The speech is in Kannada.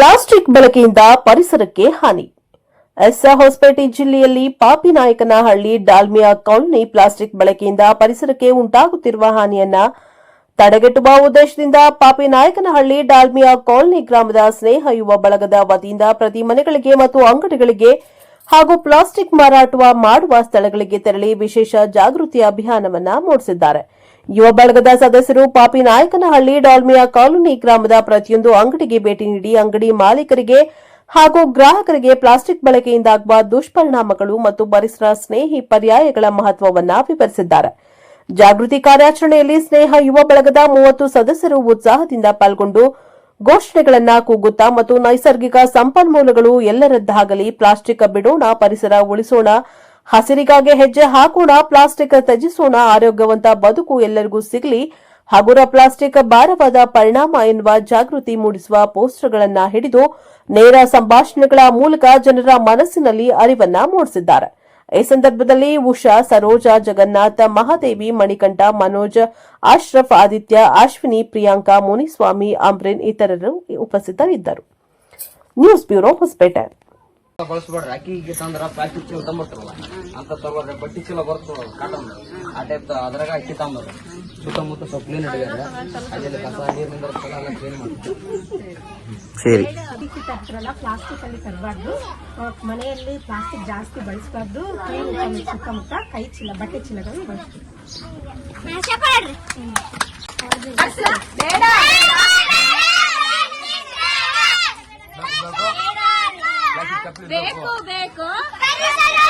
ಪ್ಲಾಸ್ಟಿಕ್ ಬಳಕೆಯಿಂದ ಪರಿಸರಕ್ಕೆ ಹಾನಿ. ಎಸ್ ಹೊಸಪೇಟೆ ಜಿಲ್ಲೆಯಲ್ಲಿ ಪಾಪಿನಾಯಕನಹಳ್ಳಿ ಡಾಲ್ಮಿಯಾ ಕಾಲೋನಿ ಪ್ಲಾಸ್ಟಿಕ್ ಬಳಕೆಯಿಂದ ಪರಿಸರಕ್ಕೆ ಉಂಟಾಗುತ್ತಿರುವ ಹಾನಿಯನ್ನ ತಡೆಗಟ್ಟುವ ಉದ್ದೇಶದಿಂದ ಪಾಪಿನಾಯಕನಹಳ್ಳಿ ಡಾಲ್ಮಿಯಾ ಕಾಲೋನಿ ಗ್ರಾಮದ ಸ್ನೇಹ ಯುವ ಬಳಗದ ವತಿಯಿಂದ ಪ್ರತಿ ಮನೆಗಳಿಗೆ ಮತ್ತು ಅಂಗಡಿಗಳಿಗೆ ಹಾಗೂ ಪ್ಲಾಸ್ಟಿಕ್ ಮಾರಾಟ ಮಾಡುವ ಸ್ಥಳಗಳಿಗೆ ತೆರಳಿ ವಿಶೇಷ ಜಾಗೃತಿ ಅಭಿಯಾನವನ್ನ ಮೂಡಿಸಿದ್ದಾರೆ. ಯುವ ಬಳಗದ ಸದಸ್ಯರು ಪಾಪಿನಾಯಕನಹಳ್ಳಿ ಡಾಲ್ಮಿಯಾ ಕಾಲೋನಿ ಗ್ರಾಮದ ಪ್ರತಿಯೊಂದು ಅಂಗಡಿಗೆ ಭೇಟಿ ನೀಡಿ ಅಂಗಡಿ ಮಾಲೀಕರಿಗೆ ಹಾಗೂ ಗ್ರಾಹಕರಿಗೆ ಪ್ಲಾಸ್ಟಿಕ್ ಬಳಕೆಯಿಂದಾಗುವ ದುಷ್ಪರಿಣಾಮಗಳು ಮತ್ತು ಪರಿಸರ ಸ್ನೇಹಿ ಪರ್ಯಾಯಗಳ ಮಹತ್ವವನ್ನ ವಿವರಿಸಿದ್ದಾರೆ. ಜಾಗೃತಿ ಕಾರ್ಯಾಚರಣೆಯಲ್ಲಿ ಸ್ನೇಹ ಯುವ ಬಳಗದ ಮೂವತ್ತು ಸದಸ್ಯರು ಉತ್ಸಾಹದಿಂದ ಪಾಲ್ಗೊಂಡು ಘೋಷಣೆಗಳನ್ನ ಕೂಗುತ್ತಾ ಮತ್ತು ನೈಸರ್ಗಿಕ ಸಂಪನ್ಮೂಲಗಳು ಎಲ್ಲರದ್ದಾಗಲಿ ಪ್ಲಾಸ್ಟಿಕ್ ಬಿಡೋಣ, ಪರಿಸರ ಉಳಿಸೋಣ, ಹಸಿರಿಗಾಗಿ ಹೆಜ್ಜೆ ಹಾಕೋಣ, ಪ್ಲಾಸ್ಟಿಕ್ ತ್ಯಜಿಸೋಣ, ಆರೋಗ್ಯವಂತ ಬದುಕು ಎಲ್ಲರಿಗೂ ಸಿಗಲಿ. ಹಗುರ ಪ್ಲಾಸ್ಟಿಕ್ ಭಾರವಾದ ಪರಿಣಾಮ ಎನ್ನುವ ಜಾಗೃತಿ ಮೂಡಿಸುವ ಪೋಸ್ಟರ್ಗಳನ್ನು ಹಿಡಿದು ನೇರ ಸಂಭಾಷಣೆಗಳ ಮೂಲಕ ಜನರ ಮನಸ್ಸಿನಲ್ಲಿ ಅರಿವನ್ನ ಮೂಡಿಸಿದ್ದಾರೆ. ಈ ಸಂದರ್ಭದಲ್ಲಿ ಉಷಾ ಸರೋಜಾ ಜಗನ್ನಾಥ ಮಹಾದೇವಿ ಮಣಿಕಂಠ ಮನೋಜ್ ಅಶ್ರಫ್ ಆದಿತ್ಯ ಅಶ್ವಿನಿ ಪ್ರಿಯಾಂಕಾ ಮುನಿಸ್ವಾಮಿ ಅಂಬ್ರೇನ್ ಇತರರು ಉಪಸ್ಥಿತರಿದ್ದರು. News bureau Hosapete. ಬಳಸ್ಬೇಡ್ರಿ. ಅಕ್ಕಿಗೆ ತಂದ್ರ ಪ್ಲಾಸ್ಟಿಕ್ ಚೀಲ ತಂಬಿಟ್ರಲ್ಲ ಅಂತ ತಗೋರಿ ಬಟ್ಟಿ ಚೀಲ ಬರ್ತದ ಕಾಟನ್ ಆ ಟೈಪ್ ಅದ್ರಾಗ ಅಕ್ಕಿ ತಂಬರು ಸುತ್ತಮುತ್ತ ಸ್ವಲ್ಪ ಕ್ಲೀನ್ ಹಿಡಿಯಾರ ಅದೆಲ್ಲ ಕಸ ನೀರಿನಿಂದ ಎಲ್ಲ ಕ್ಲೀನ್ ಮಾಡ್ತೀವಿ ಸರಿ. ಪ್ಲಾಸ್ಟಿಕ್ ತರ್ತಾರಲ್ಲ ಪ್ಲಾಸ್ಟಿಕ್ ಅಲ್ಲಿ ತರಬಾರ್ದು. ಮನೆಯಲ್ಲಿ ಪ್ಲಾಸ್ಟಿಕ್ ಜಾಸ್ತಿ ಬಳಸಬಾರ್ದು. ಕ್ಲೀನ್ ಸುತ್ತಮುತ್ತ ಕೈ ಚೀಲ ಬಟ್ಟೆ ಚೀಲಗಳನ್ನು ಬಳಸ್ತೀವಿ ಬೇಕು ಬೇಕು.